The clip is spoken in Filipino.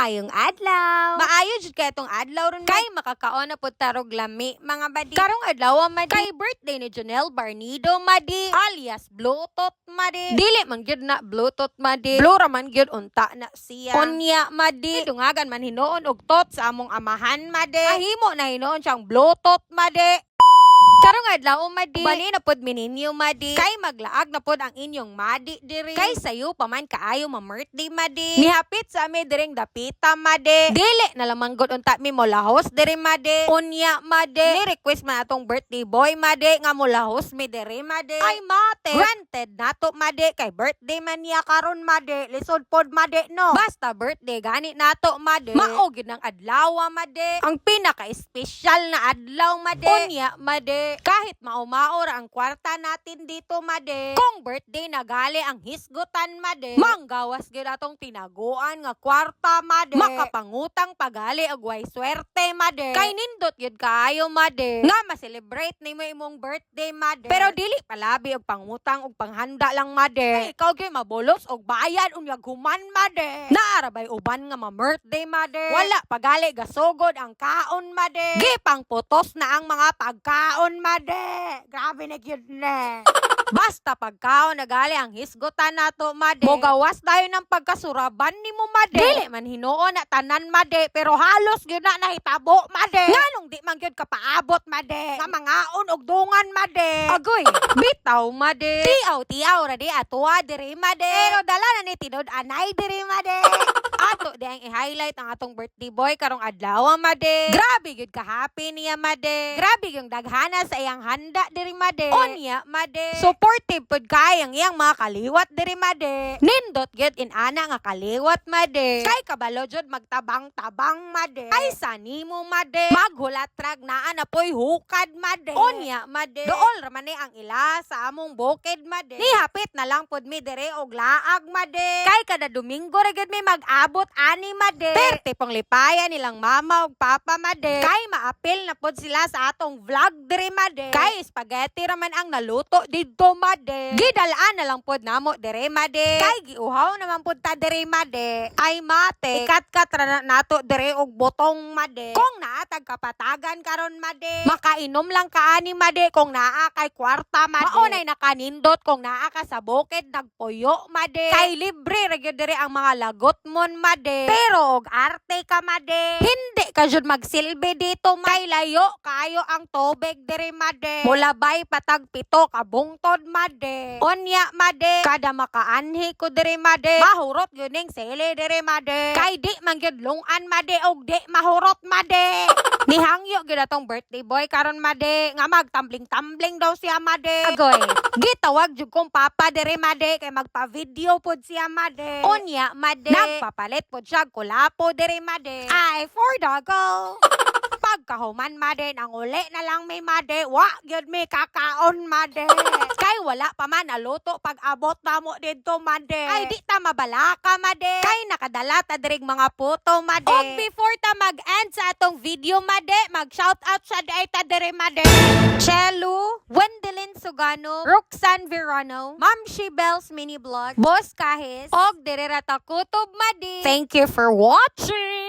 Maayong adlaw. Maayo jud kay itong adlaw ron kay makakaon na pud tarog lami mga badi. Karong adlaw madi kay birthday ni Jonel Barnido madi alias Bluetooth madi. Dili man gyud na Bluetooth madi. Blue ra man gyud unta na siya. Kunya madi dungagan man hinuon og tot sa among amahan madi. Ahimo na hinuon siyang Bluetooth madi. Adlaw madi. Bali na pod mininyo madi. Kay maglaag na pod ang inyong madi diri. Kay sayo pa man kaayo ma birthday madi. Nihapit sa ami diring dapita madi. Dili na lamang gud unta mi molahos diri madi. Unya madi. Ni request man atong birthday boy madi nga molahos mi diri madi. Ay mate. Granted nato madi kay birthday man niya karon madi. Lisod pod madi no. Basta birthday gani nato madi. Mao gid ang adlaw madi. Ang pinaka-espesyal na adlaw madi. Unya madi. Kahit maumaor ang kwarta natin dito made. Kung birthday na gali ang hisgutan made. Manggawas gid atong tinaguan nga kwarta made. Makapangutang pagali og way swerte made. Kay nindot gid kaayo made. Nga ma-celebrate nimo imong birthday made. Pero dili palabi og pangutang og panghanda lang made. Kay ikaw gyud mabolos og bayad unyag human made. Naarabay uban nga ma-birthday made. Wala pagali gasugod ang kaon made. Gipang putos na ang mga pagkaon made. Grabe na gyud ne. Basta pagkaon na gali ang hisgutan nato made. Mogawas tayo ng pagkasuraban ni mo made. Dili man hinuon na tanan made pero halos gyud na nahitabo made. Nganong di man gyud kapaabot made. Nga mangaon og dungan made. Agoy, bitaw made. Tiaw tiaw ra di atuwa diri made. Pero dala na ni tinud anay diri made. Ato di ang i-highlight ang atong birthday boy karong adlaw made. Grabe gyud ka happy niya made. Grabe yung daghana sa iyang handa diri made. Onya made. Supportive pud kay ang iyang mga kaliwat diri made. Nindot gyud inana nga kaliwat made. Kay kabalo jud magtabang-tabang made. Ay sani mo made. Maghulatrag na ana poy hukad made. Onya made. Dool ra man ang ila sa among bukid made. Ni hapit na lang pud mi diri og laag made. Kay kada Domingo ra gyud mi mag-abot ani made. Perte pang lipaya nilang mama ug papa made. Kay maapil na pod sila sa atong vlog diri made. Kay spaghetti ra man ang naluto didto made. Gidalaan na lang pod namo diri made. Kay giuhaw naman pod ta diri made. Ay mate. Ikat-kat ra na nato diri og botong made. Kung naatag kapatagan karon made. Makainom lang ka ani made kung naa kay kwarta made. Maunay nakanindot kung naa ka sa bukid nagpuyo made. Kay libre ra gyud diri ang mga lagot mon made. Pero og arte ka made. Hindi ka jud magsilbi dito kay layo kayo ang tubig diri made. Mulabay patag pito ka bungtod made. Onya made. Kada makaanhi ko diri made. Mahurot gyud ning sili diri made. Kay di man gyud lungan made og di mahurot made. Nihangyo gyud atong birthday boy karon made nga magtambling-tambling daw siya made. Agoy. Gitawag jud kong papa diri made kay magpa-video pod siya made. Unya made. Nagpapalit pod siya kulapo diri made. Ay for dago. Pagkahuman made ang uli na lang may made, wa gyud mi kakaon made. Kay wala pa man naluto pag abot na mo dito made. Ay di ta mabalaka made. Kay nakadala ta dirig mga puto made. Og before ta mag-end sa atong video made, mag-shout out sa day ta diri made. Chelu, Wendelin Sugano, Roxanne Verano, Ma'am Shebel's mini vlog, Boss Kahis, og dire ra ta kutob madi. Thank you for watching.